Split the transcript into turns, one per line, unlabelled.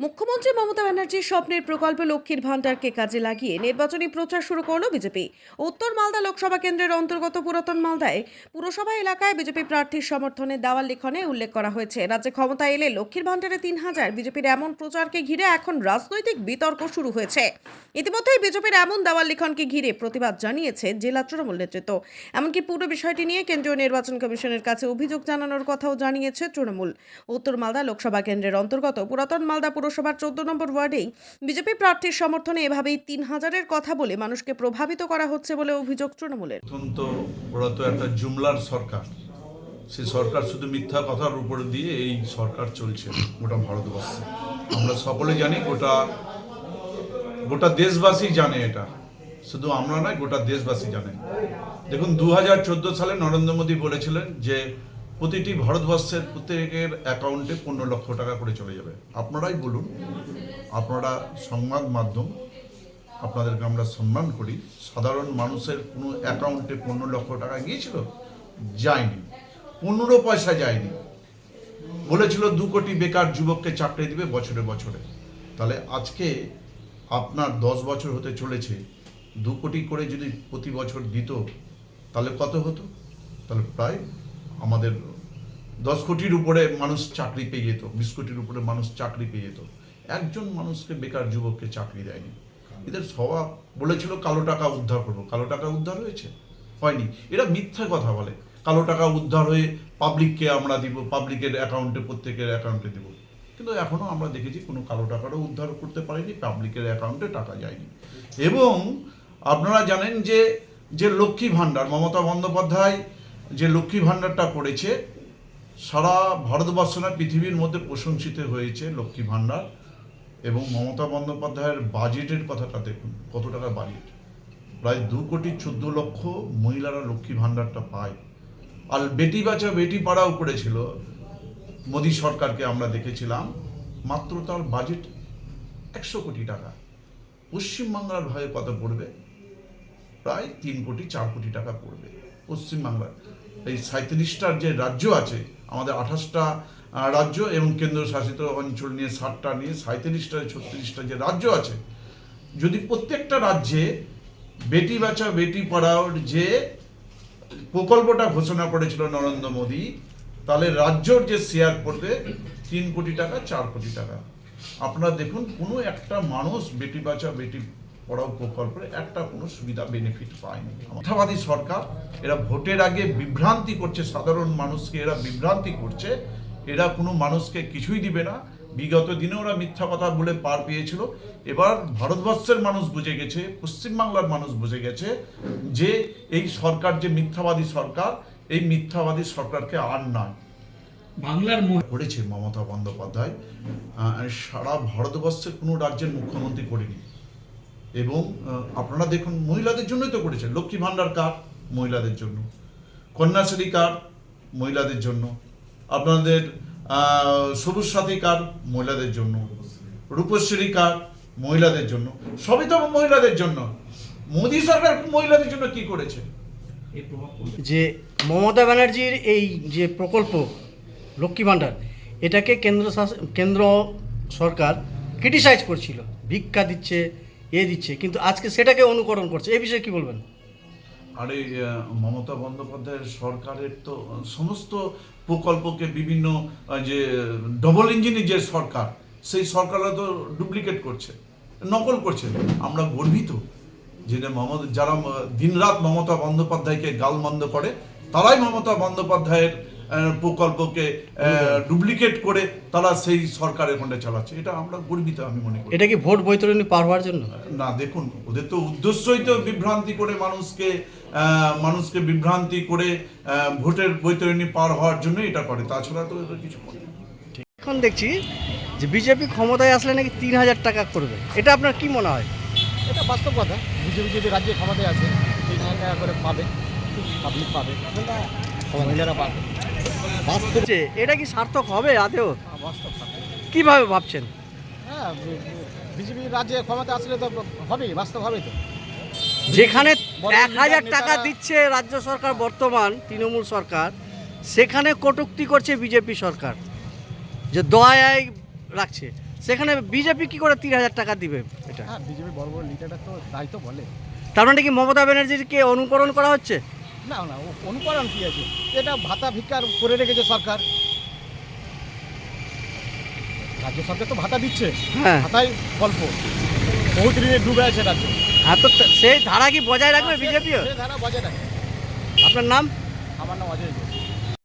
মুখ্যমন্ত্রী মমতা ব্যানার্জির স্বপ্নের প্রকল্প লক্ষ্মীর ভাণ্ডারকে কাজে লাগিয়ে নির্বাচনী প্রচার শুরু করল বিজেপি। উত্তর মালদা লোকসভা কেন্দ্রের অন্তর্গত পুরাতন মালদায় পুরসভা এলাকায় বিজেপি প্রার্থীর সমর্থনে দেওয়াল লিখনে উল্লেখ করা হয়েছে। রাজ্যে ক্ষমতা এলে লক্ষ্মীর ভাণ্ডারে তিন হাজার বিজেপির এমন প্রচারকে ঘিরে এখন রাজনৈতিক বিতর্ক শুরু হয়েছে। ইতিমধ্যেই বিজেপির এমন দেওয়াল লিখনকে ঘিরে প্রতিবাদ জানিয়েছে জেলা তৃণমূল নেতৃত্ব। এমনকি পুরো বিষয়টি নিয়ে কেন্দ্রীয় নির্বাচন কমিশনের কাছে অভিযোগ জানানোর কথাও জানিয়েছে তৃণমূল। উত্তর মালদা লোকসভা কেন্দ্রের অন্তর্গত পুরাতন মালদা পুরসভার চোদ্দ নম্বর ওয়ার্ডেই বিজেপি প্রার্থীর সমর্থনে এভাবেই তিন হাজারের কথা বলে মানুষকে প্রভাবিত করা হচ্ছে বলে অভিযোগ তৃণমূলের।
অত্যন্ত, ওরা তো একটা জুমলার সরকার। সেই সরকার শুধু মিথ্যা কথার উপরে দিয়ে এই সরকার চলছে গোটা ভারতবর্ষে। আমরা সকলে জানি গোটা গোটা দেশবাসী জানে এটা। শুধু আমরা নয়, গোটা দেশবাসী জানে। দেখুন দু হাজার চোদ্দ সালে নরেন্দ্র মোদী বলেছিলেন যে প্রতিটি ভারতবর্ষের প্রত্যেকের অ্যাকাউন্টে পনেরো লক্ষ টাকা করে চলে যাবে। আপনারাই বলুন, আপনারা সংবাদ মাধ্যম, আপনাদেরকে আমরা সম্মান করি। সাধারণ মানুষের কোনো অ্যাকাউন্টে পনেরো লক্ষ টাকা গিয়েছিল? যায়নি। পনেরো পয়সা যায়নি। বলেছিল দু কোটি বেকার যুবককে চাকরি দিবে বছরে বছরে। তাহলে আজকে আপনার দশ বছর হতে চলেছে, দু কোটি করে যদি প্রতি বছর দিত, তাহলে কত হতো? তাহলে প্রায় আমাদের দশ কোটির উপরে মানুষ চাকরি পেয়ে যেত বিশ কোটির উপরে মানুষ চাকরি পেয়ে যেত। একজন মানুষকে বেকার যুবককে চাকরি দেয়নি। এদের স্বভাব বলেছিল কালো টাকা উদ্ধার করব। কালো টাকা উদ্ধার হয়েছে? হয়নি। এরা মিথ্যা কথা বলে। কালো টাকা উদ্ধার হয়ে পাবলিককে আমরা দিব পাবলিকের অ্যাকাউন্টে প্রত্যেকের অ্যাকাউন্টে দিব। কিন্তু এখনও আমরা দেখেছি কোনো কালো টাকারও উদ্ধার করতে পারিনি পাবলিকের অ্যাকাউন্টে টাকা যায়নি। এবং আপনারা জানেন যে যে লক্ষ্মী ভাণ্ডার মমতা বন্দ্যোপাধ্যায় যে লক্ষ্মী ভাণ্ডারটা করেছে সারা ভারতবর্ষ না পৃথিবীর মধ্যে প্রশংসিত হয়েছে লক্ষ্মী ভাণ্ডার এবং মমতা বন্দ্যোপাধ্যায়ের বাজেটের কথাটা দেখুন, কত টাকা বাজেট? প্রায় দু কোটি চোদ্দ লক্ষ মহিলারা লক্ষ্মী ভাণ্ডারটা পায়। আর বেটি বাঁচা বেটি পাড়াও করেছিল, মোদী সরকারকে আমরা দেখেছিলাম, মাত্র তার বাজেট একশো কোটি টাকা। পশ্চিমবাংলার ভাবে কত পড়বে? প্রায় তিন কোটি, চার কোটি টাকা পড়বে। পশ্চিমবাংলার এই সাঁত্রিশটার যে রাজ্য আছে, আমাদের আঠাশটা রাজ্য এবং কেন্দ্রশাসিত অঞ্চল নিয়ে ষাটটা নিয়ে সাঁত্রিশটা ছত্রিশটা যে রাজ্য আছে, যদি প্রত্যেকটা রাজ্যে বেটি বাঁচা, বেটি পড়াওর যে প্রকল্পটা ঘোষণা করেছিল নরেন্দ্র মোদী, তাহলে রাজ্যর যে শেয়ার পড়বে তিন কোটি টাকা, চার কোটি টাকা। আপনারা দেখুন কোনো একটা মানুষ বেটি বাঁচা, বেটি পড়াও প্রকল্পের একটা কোনো সুবিধা বেনিফিট পায়নি। মিথ্যাবাদী সরকার এরা ভোটের আগে বিভ্রান্তি করছে সাধারণ মানুষকে এরা বিভ্রান্তি করছে। এরা কোনো মানুষকে কিছুই দিবে না। বিগত দিনে ওরা মিথ্যা কথা বলে পার পেয়েছিল। এবার ভারতবর্ষের মানুষ বুঝে গেছে পশ্চিমবাংলার মানুষ বুঝে গেছে যে এই সরকার যে মিথ্যাবাদী সরকার এই মিথ্যাবাদী সরকারকে আর নয়।
বাংলার
করেছে মমতা বন্দ্যোপাধ্যায়। আহ, সারা ভারতবর্ষের কোনো রাজ্যের মুখ্যমন্ত্রী করেনি। এবং আপনারা দেখুন মহিলাদের জন্যই তো করেছে লক্ষ্মী ভাণ্ডার কার্ড মহিলাদের জন্য। কন্যাশ্রী কার্ড মহিলাদের জন্য। আপনাদের সবুজ সাথী কার্ড মহিলাদের জন্য। রূপশ্রী কার্ড মহিলাদের জন্য। সবই তো মহিলাদের জন্য। মোদী সরকার মহিলাদের জন্য কি করেছে।
যে মমতা ব্যানার্জির এই যে প্রকল্প লক্ষ্মী ভাণ্ডার এটাকে কেন্দ্র কেন্দ্র সরকার ক্রিটিসাইজ করছিল। ভিক্ষা দিচ্ছে এ দিচ্ছে, কিন্তু আজকে সেটাকে অনুকরণ করছে। এই বিষয়ে কি বলবেন?
আরে মমতা বন্দ্যোপাধ্যায়ের সরকারের তো সমস্ত প্রকল্পকে বিভিন্ন যে ডবল ইঞ্জিনের যে সরকার, সেই সরকাররা তো ডুপ্লিকেট করছে, নকল করছে। আমরা গর্বিত যে মমতা, যারা দিনরাত মমতা বন্দ্যোপাধ্যায়কে গালমন্দ করে, তারাই মমতা বন্দ্যোপাধ্যায়ের প্রকল্পকে ডুপ্লিকেট করে তারা সেই সরকারের ফন্ডে চালাচ্ছে। এটা আমরা গর্বিত আমি মনে করি।
এটা কি ভোট বৈতরণী পার হওয়ার জন্য?
না দেখুন ওদের তো উদ্দেশ্যই তো বিভ্রান্তি করে মানুষকে মানুষকে বিভ্রান্তি করে ভোটের বৈতরণী পার হওয়ার জন্য এটা করে। তাছাড়া তো এদের কিছু।
এখন দেখছি যে বিজেপি ক্ষমতায় আসলে নাকি তিন হাজার টাকা করবে। এটা আপনার কি মনে হয়?
এটা বাস্তব কথা। বিজেপি যদি রাজ্যে ক্ষমতায় আসে তিন হাজার টাকা করে পাবে পাবলিক পাবে। মহিলারা পাবে বাস্তব।
এটা কি সার্থক হবে আদেও?
বাস্তব
কীভাবে ভাবছেন?
হ্যাঁ বিজেপি রাজ্যে ক্ষমতা আসলে তো হবেই বাস্তব হবেই তো।
যেখানে এক হাজার টাকা দিচ্ছে রাজ্য সরকার বর্তমান তৃণমূল সরকার সেখানে কটূক্তি করছে বিজেপি সরকার যে দয়ায় রাখছে। সেখানে বিজেপি কি করে তিন হাজার টাকা দিবে এটা?
হ্যাঁ বিজেপি বড় বড় লিডাররা তো তাই তো বলে।
তার মানে কি মমতা ব্যানার্জিকে অনুকরণ করা হচ্ছে?
না না ও অনুকরণ কি আছে? এটা ভাতা ভিক্ষার করে রেখেছে সরকার। রাজ্য সরকার তো ভাতা দিচ্ছে।
হ্যাঁ।
ভাতাই গল্প। বহুত ঋণে ডুবে আছে রাজ্য।
হ্যাঁ তো সেই ধারা কি বজায় রাখবে বিজেপিও
সেই ধারা বজায় রাখবে
আপনার নাম?
আমার নাম অজয়